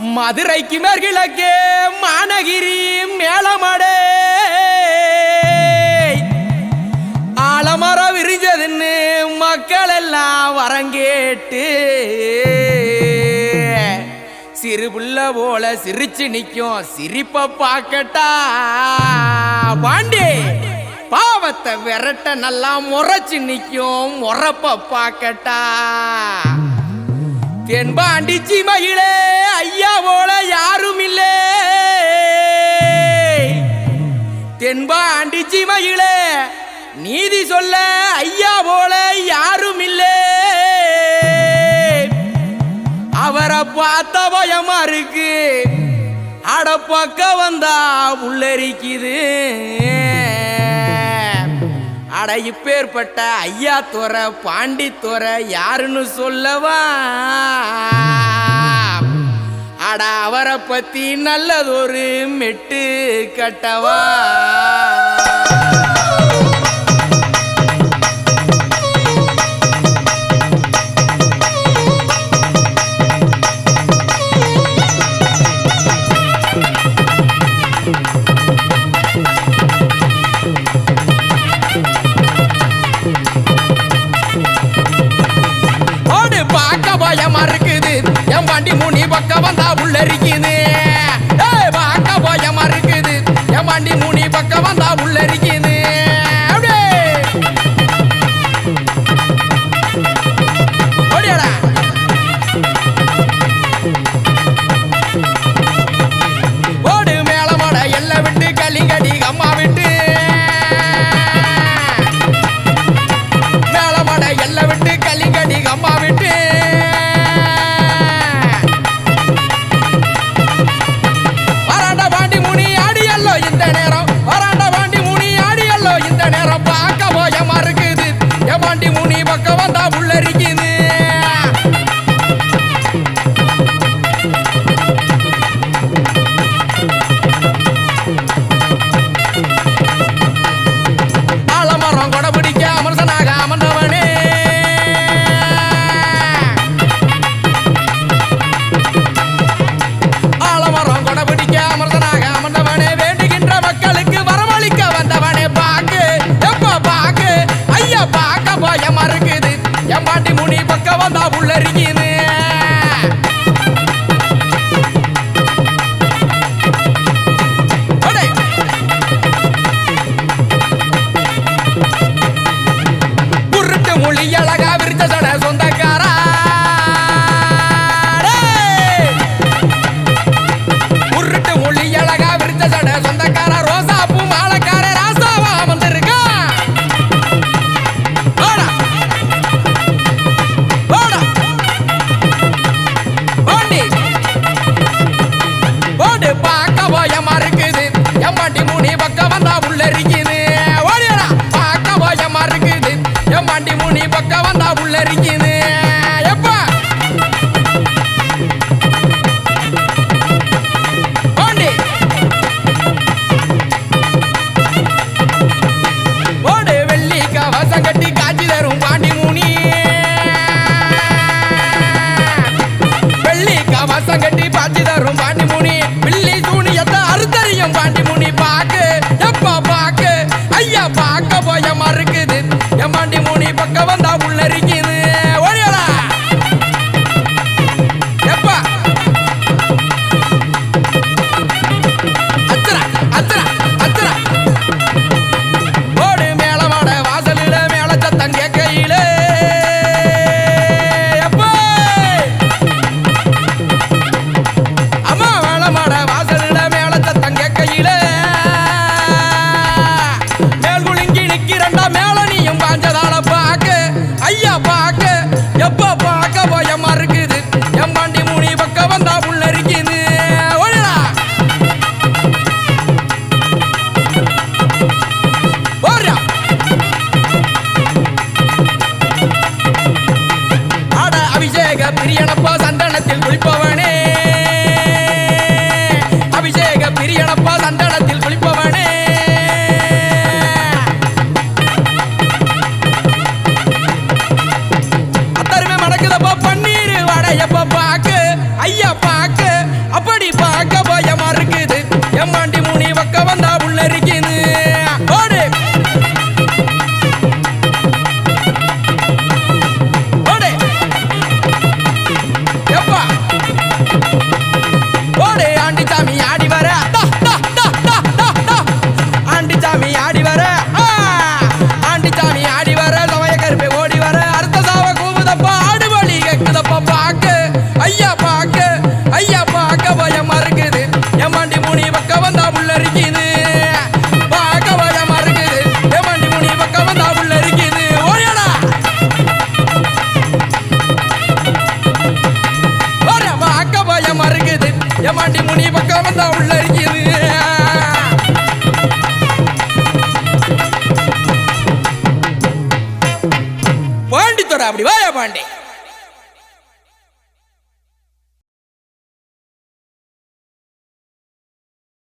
மதுரைக்கு மேற்கிழக்கே மாநகிரி மேலமடே ஆலமரம் விரிஞ்சதுன்னு மக்கள் எல்லாம் வரங்கேட்டு. சிறு புள்ள போல சிரிச்சு நிற்கும் சிரிப்ப பார்க்கட்டா. பாண்டே பாவத்தை விரட்ட நல்லா முறைச்சு நிற்கும் முறப்ப பார்க்கட்டா. தென்பாண்டி சிமையிலே ஐயா போல யாரும் இல்லை தென்பாண்டி சிமையிலே நீதி சொல்ல ஐயா போல யாரும் இல்லை அவரை பார்த்த பயமா இருக்கு. அடப்பக்க வந்தா உள்ளரிக்குது. அட இப்பேற்பட்ட ஐயா துற பாண்டி துற யாருன்னு சொல்லவா? அட அவரை பத்தி நல்லதொரு மெட்டு கட்டவா? Thank முனி பக்கம் வந்தா உள்ளறிக்குது Yeah. பாண்டி அப்படி வாயா பாண்டே.